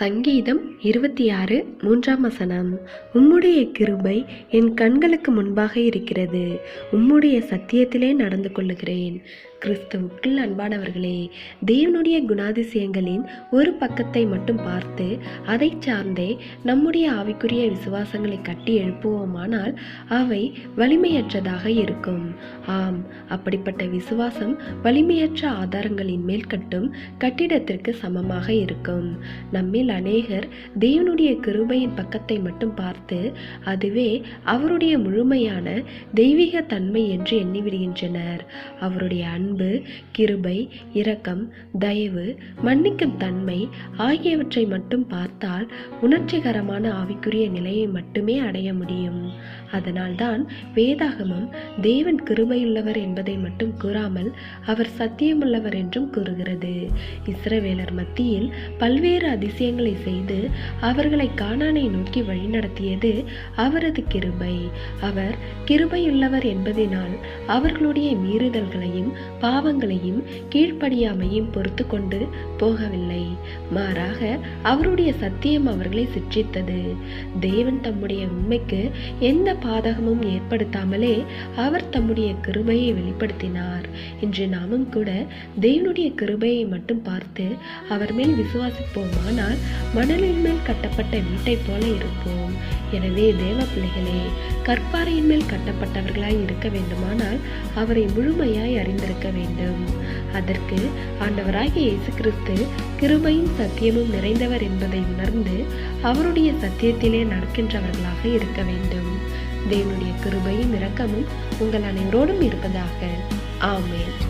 சங்கீதம் இருபத்தி ஆறு மூன்றாம் வசனம். உம்முடைய கிருபை என் கண்களுக்கு முன்பாக இருக்கிறது. உம்முடைய சத்தியத்திலே நடந்து கொள்ளுகிறேன். கிறிஸ்துவுக்குள் அன்பானவர்களே தேவனுடைய குணாதிசயங்களின் ஒரு பக்கத்தை மட்டும் பார்த்து அதை சார்ந்தே நம்முடைய ஆவிக்குரிய விசுவாசங்களை கட்டி எழுப்புவோமானால் அவை வலிமையற்றதாக இருக்கும். ஆம் அப்படிப்பட்ட விசுவாசம் வலிமையற்ற ஆதாரங்களின் மேல் கட்டும் கட்டிடத்திற்கு சமமாக இருக்கும். நம்மில் அநேகர் தேவனுடைய கிருபையின் பக்கத்தை மட்டும் பார்த்து அதுவே அவருடைய முழுமையான தெய்வீக தன்மை என்று எண்ணிவிடுகின்றனர் அவருடைய அன்பு கிருபை இரக்கம் தயவு மன்னிக்கும் தன்மை ஆகியவற்றை மட்டும் பார்த்தால் உணர்ச்சிகரமான ஆவிக்குரிய நிலையை மட்டுமே அடைய முடியும். அதனால்தான் வேதாகமம் தேவன் கிருபையுள்ளவர் என்பதை மட்டும் கூறாமல் அவர் சத்தியமுள்ளவர் என்றும் கூறுகிறது. இஸ்ரவேலர் மத்தியில் பல்வேறு அதிசயங்களை செய்து அவர்களை காணானை நோக்கி வழிநடத்தியது அவரது கிருபை. அவர் கிருபையுள்ளவர் என்பதினால் அவர்களுடைய மீறுதல்களையும் பாவங்களையும் கீழ்ப்படியாமையும் பொறுத்து கொண்டு போகவில்லை. மாறாக அவருடைய சத்தியம் அவர்களை சிற்றித்தது தேவன் தம்முடைய உண்மைக்கு எந்த பாதகமும் ஏற்படுத்தாமலே அவர் தம்முடைய கிருபையை வெளிப்படுத்தினார். இன்று நாமும் கூட தேவனுடைய கிருபையை மட்டும் பார்த்து அவர் மேல் விசுவாசிப்போமானால் மணலின் மேல் கட்டப்பட்ட வீட்டைப் போல இருப்போம். எனவே தேவ பிள்ளைகளே கற்பாறையின் மேல் கட்டப்பட்டவர்களாய் இருக்க வேண்டுமானால் அவரை முழுமையாய் அறிந்திருக்க வேண்டும். அதற்கு ஆண்டவராகிய இயேசு கிறிஸ்து கிருபையும் சத்தியமும் நிறைந்தவர் என்பதை உணர்ந்து அவருடைய சத்தியத்திலே நடக்கின்றவர்களாக இருக்க வேண்டும். தேவனுடைய கிருபையும் இரக்கமும் உங்கள் அனைவரோடும் இருப்பதாக. ஆமேன்.